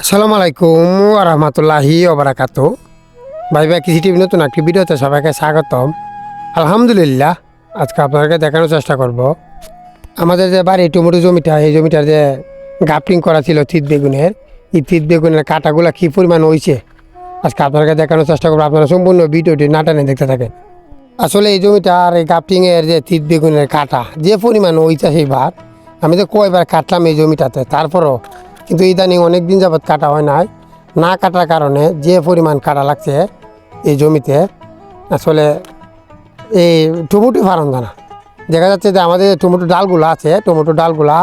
আসসালামু আলাইকুম রহমতুল্লাহি ওবরাকাতু ভাই ভাই কৃষি টিভি নতুন একটি ভিডিওতে সবাইকে স্বাগতম। আলহামদুলিল্লাহ, আজকে আপনাদেরকে দেখানোর চেষ্টা করব। আমাদের যে বাড়ি টমেটো জমিটা, এই জমিটার যে গাপটিং করা ছিল থিত বেগুনের, এই থিত বেগুনের কাটাগুলো কী পরিমাণ হয়েছে আজকে আপনাদেরকে দেখানোর চেষ্টা করব। আপনারা সম্পূর্ণ ভিডিওটি নাটানে দেখতে থাকেন। আসলে এই জমিটার এই গাপটিংয়ের যে তিত বেগুনের কাটা, যে পরিমাণ হইছে সেইবার, আমি তো কয়বার কাটলাম এই জমিটাতে, তারপরও কিন্তু ইদানিং অনেক দিন যাবৎ কাটা হয় নাই। না কাটার কারণে যে পরিমাণ কাটা লাগছে এই জমিতে, আসলে এই টমেটো ফার্ম না দেখা যাচ্ছে যে আমাদের টমেটো ডালগুলো আছে, টমেটো ডালগুলা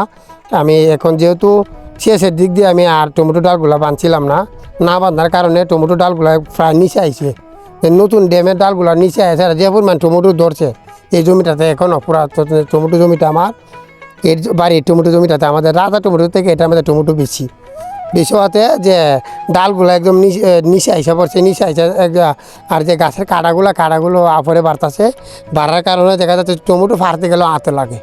আমি এখন যেহেতু শেষের দিক দিয়ে আমি আর টমেটো ডালগুলা বাঁধছিলাম না না বাঁধার কারণে টমেটো ডালগুলা প্রায় নিচে আইছে। নতুন ড্যামের ডালগুলা নিচে আছে যে পরিমাণ টমেটো ধরছে এই জমিটাতে এখনও পুরা টমেটো জমিটা আমার এর বাড়ির টমেটো জমিটাতে আমাদের রাজা টমেটো থেকে এটা আমাদের টমেটো বেশি। বেশি হতে যে ডালগুলো একদম নিচে আইসা পড়ছে, নিচে আইসা আর যে গাছের কাটাগুলো কাটাগুলো আপরে বাড়তাছে। বাড়ার কারণে দেখা যাচ্ছে টমেটো ফাড়তে গেলেও হাতে লাগে।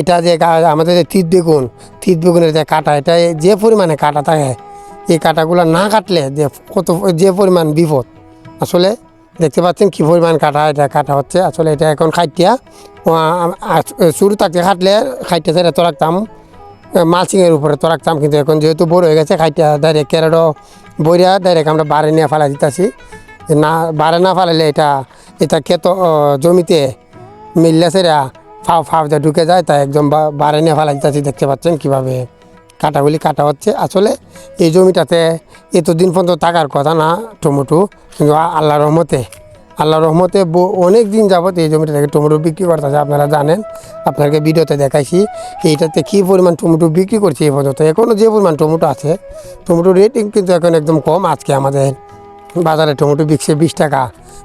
এটা যে আমাদের যে তিত বেগুন, তিত বেগুনের যে কাটা, এটা যে পরিমাণে কাটা থাকে, এই কাটাগুলো না কাটলে যে কত যে পরিমাণ বিপদ। আসলে দেখতে পাচ্ছেন কী পরিমাণ কাটা এটা, কাটা হচ্ছে। আসলে এটা এখন খাইটিয়া। শুরু থাকতে খাটলে খাইতে ছেড়ে তো রাখতাম মালচিংয়ের উপরে তো রাখতাম কিন্তু এখন যেহেতু বড় হয়ে গেছে খাইটা ডাইরেক্ট কেরাডো বইরা ডাইরেক্ট আমরা বারে নিয়ে ফেলা দিতেছি। না, বারে না ফেলালে এটা এটা ক্ষেত জমিতে মিললে সেরা ফাও ফাও দিয়ে ঢুকে যায় তাই একদম বারে নিয়ে ফেলা দিতেছি। দেখতে পাচ্ছেন কীভাবে কাটাগুলি কাটা হচ্ছে। আসলে এই জমিটাতে এতদিন পর্যন্ত থাকার কথা না, টমেটো। কিন্তু আল্লাহ রহমতে, আল্লাহর রহমতে অনেক দিন যাবত এই জমিটা থেকে টমেটো বিক্রি করতেছে, আপনারা জানেন। আপনাকে ভিডিওতে দেখাইছি এইটাতে কী পরিমাণ টমেটো বিক্রি করছে এই পর্যন্ত। এখনও যে পরিমাণ টমেটো আছে, টমেটো রেট কিন্তু এখন একদম কম আজকে আমাদের বাজারে টমেটো বিকছে বিশ টাকা,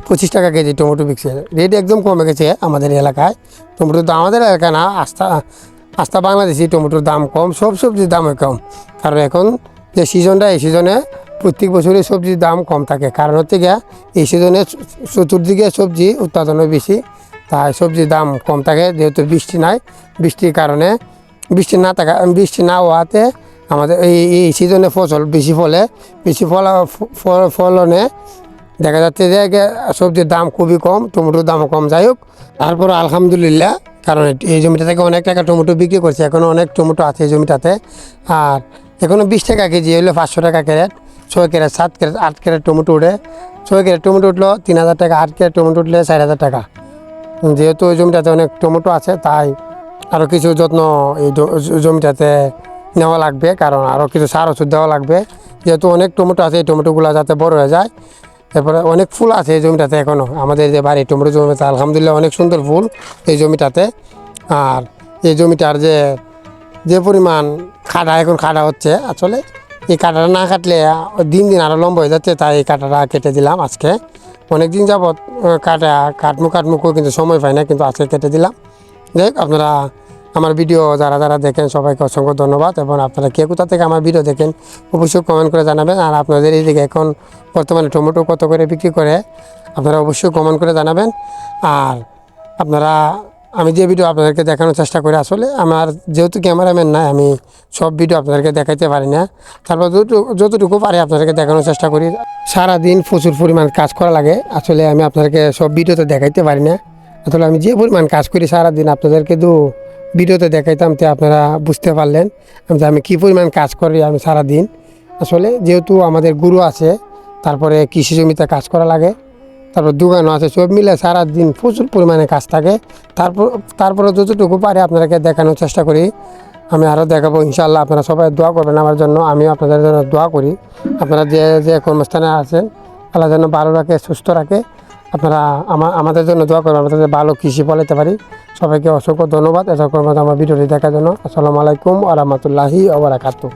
পঁচিশ টাকা কেজি টমেটো বিকছে। রেট একদম কমে গেছে আমাদের এলাকায়। টমেটোর তো আমাদের এলাকায় না, আস্থা আস্থা বাংলাদেশি টমেটোর দাম কম, সব সবজির দামও কম। কারণ এখন যে সিজনটা এই সিজনে প্রত্যেক বছরই সবজির দাম কম থাকে। কারণ হচ্ছে গিয়া, এই সিজনে চতুর্দিকে সবজি উৎপাদনও বেশি, তাই সবজির দাম কম থাকে। যেহেতু বৃষ্টি নাই, বৃষ্টির কারণে বৃষ্টি না থাকা, বৃষ্টি না হওয়াতে আমাদের এই এই সিজনে ফসল বেশি ফলে, বেশি ফলা ফলনে দেখা যাচ্ছে যে, সবজির দাম খুবই কম, টমেটোর দামও কম। যাই হোক, তারপর আলহামদুলিল্লাহ কারণ এই জমিটা থেকে অনেক টাকা টমেটো বিক্রি করছে এখনও অনেক টমেটো আছে এই জমিটাতে। আর এখনও বিশ টাকা কেজি হলে পাঁচশো টাকা ক্যারেট। ছয় ক্যারেট, সাত ক্যারেট, আট ক্যারেট টমেটো উঠে, ছয় ক্যারেট টমেটো উঠল তিন হাজার টাকা, আট ক্যারেট টমেটো উঠলে চার হাজার টাকা। যেহেতু ওই জমিটাতে অনেক টমেটো আছে, তাই আরও কিছু যত্ন এই জমিটাতে নেওয়া লাগবে, কারণ আরও কিছু সার ওষুধ দেওয়া লাগবে। যেহেতু অনেক টমেটো আছে, এই টমেটোগুলো যাতে বড় হয়ে যায় তারপরে অনেক ফুল আছে এই জমিটাতে এখনও আমাদের যে বাড়ি টমেটো জমিতে আলহামদুলিল্লাহ অনেক সুন্দর ফুল এই জমিটাতে। আর এই জমিটার যে যে পরিমাণ খাটা এখন খাটা হচ্ছে আসলে এই কাটাটা না কাটলে দিন দিন আরও লম্বা হয়ে যাচ্ছে তাই এই কাটাটা কেটে দিলাম আজকে। অনেক দিন যাবৎ কাটা কাটমু কাটমুকও কিন্তু সময় পাই না কিন্তু আজকে কেটে দিলাম। হোক, আপনারা আমার ভিডিও যারা যারা দেখেন সবাইকে অসংখ্য ধন্যবাদ এবং আপনারা কে কোথা থেকে আমার ভিডিও দেখেন অবশ্যই কমেন্ট করে জানাবেন। আর আপনাদের এই দিকে এখন বর্তমানে টমেটো কত করে বিক্রি করে, আপনারা অবশ্যই কমেন্ট করে জানাবেন। আর আপনারা, আমি যে ভিডিও আপনাদেরকে দেখানোর চেষ্টা করি, আসলে আমার যেহেতু ক্যামেরাম্যান নাই, আমি সব ভিডিও আপনাদেরকে দেখাইতে পারি না। তারপর যতটুকু পারি আপনাদেরকে দেখানোর চেষ্টা করি। সারাদিন প্রচুর পরিমাণ কাজ করা লাগে, আসলে আমি আপনাদেরকে সব ভিডিও তো দেখাইতে পারি না। আসলে আমি যে পরিমাণ কাজ করি সারাদিন, আপনাদেরকে দু ভিডিওতে দেখাইতাম তো আপনারা বুঝতে পারলেন যে আমি কী পরিমাণ কাজ করি আমি সারাদিন। আসলে যেহেতু আমাদের গুরু আছে, তারপরে কৃষি জমিতে কাজ করা লাগে, তারপর দোকানও আছে, সব মিলে সারাদিন প্রচুর পরিমাণে কাজ থাকে। তারপর তারপরে যতটুকু পারে আপনাদেরকে দেখানোর চেষ্টা করি। আমি আরও দেখাবো ইনশাল্লাহ আপনারা সবাই দোয়া করবেন আমার জন্য, আমিও আপনাদের জন্য দোয়া করি। আপনারা যে যে কর্মস্থানে আছেন, আল্লাহ যেন ভালো রাখে, সুস্থ রাখে। আপনারা আমার আমাদের জন্য দোয়া করবেন, আমাদের ভালো কৃষি ফলাতে পারি। সবাইকে অসংখ্য ধন্যবাদ। এত আমার ভিডিওটি দেখার জন্য আসসালামু আলাইকুম আ রহমতুল্লাহি ওবরাকাতু